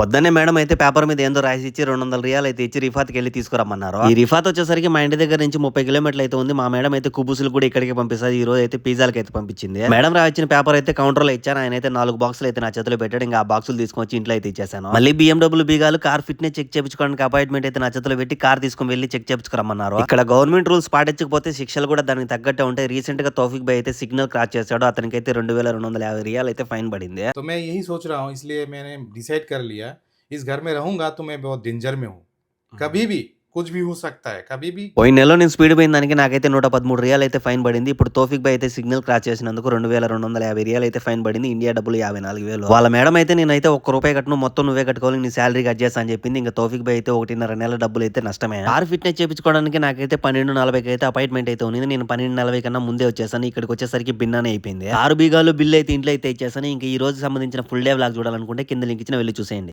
పొద్దున్నే మేడం అయితే పేపర్ మీద ఏందో రాసి ఇచ్చి రెండు వందల రియాలు అయితే ఇచ్చి రిఫాత్కి వెళ్ళి తీసుకురమ్మన్నారు ఈ రిఫాత్ వచ్చేసరికి మా ఇంటి దగ్గర నుంచి ముప్పై కిలోమీటర్లు అయితే ఉంది మా మేడం అయితే కుబుసులు కూడా ఇక్కడికి పంపిస్తుంది ఈ రోజు అయితే పిజ్జాలకి అయితే పంపించింది మేడం రాయించిన పేపర్ అయితే కౌంటర్ లో ఇచ్చాను ఆయన అయితే నాలుగు బాక్సులు అయితే నా చేతిలో పెట్టాడు ఇంకా ఆ బాక్సులు తీసుకొచ్చి ఇంట్లో అయితే ఇచ్చేసాను మళ్ళీ బిఎండబ్ల్యూ బీగాలు కార్ ఫిట్నెస్ చెక్ చేయించుకోవడానికి అపాయింట్మెంట్ అయితే నా చేతిలో పెట్టి కార్ తీసుకుని వెళ్ళి చెక్ చేయించుకురమ్మన్నారు ఇక్కడ గవర్నమెంట్ రూల్స్ పాటించకపోతే శిక్షలు కూడా దానికి తగ్గట్టే ఉంటాయి రీసెంట్ గా తౌఫిక్ భాయ్ అయితే సిగ్నల్ క్రాస్ చేశాడు అతనికి అయితే రెండు వేల రెండు వందల యాభై రియాలు అయితే ఫైన్ పడింది तो मैं यही सोच रहा हूँ इसलिए मैंने डिसाइड कर लिया इस घर में रहूंगा तो मैं बहुत डेंजर में हूँ कभी भी कुछ भी हो सकता है कभी भी పోయిన నెలలో నేను స్పీడ్ పోయిన దానికి నాకైతే నూట పదమూడు రియాలు అయితే ఫైన్ పడింది ఇప్పుడు తోఫిక్ బై అయితే సిగ్నల్ క్రాస్ చేసినందుకు రెండు వేల రెండు వందల యాభై రియాలు అయితే ఫైన్ పడింది ఇండియా డబ్బులు యాభై నాలుగు వేలు వాళ్ళ మేడం అయితే నేనైతే ఒక్క రూపాయి కట్టను మొత్తం నువ్వే కట్టుకోవాలి నీ శాలరీ కట్ చేస్తా అని చెప్పింది ఇంకా తోఫిక్ బై అయితే ఒకటిన్నర నెల డబ్బులు అయితే నష్టమే కార్ ఫిట్నెస్ చేయించుకోవడానికి నాకైతే పన్నెండు నలభైకి అయితే అపాయింట్మెంట్ అయితే ఉంది నేను పన్నెండు నలభై కన్నా ముందే వచ్చేసాను ఇక్కడికి వచ్చేసరికి బిన్నానే అయిపోయింది ఆరు బీగాలు బిల్ అయితే ఇంట్లో అయితే ఇచ్చేసాను ఇంకా ఈ రోజు సంబంధించిన ఫుల్ డే వ్లాగ్ చూడాలనుకుంటే కింద లింక్ ఇచ్చిన వెళ్ళి చూసేయండి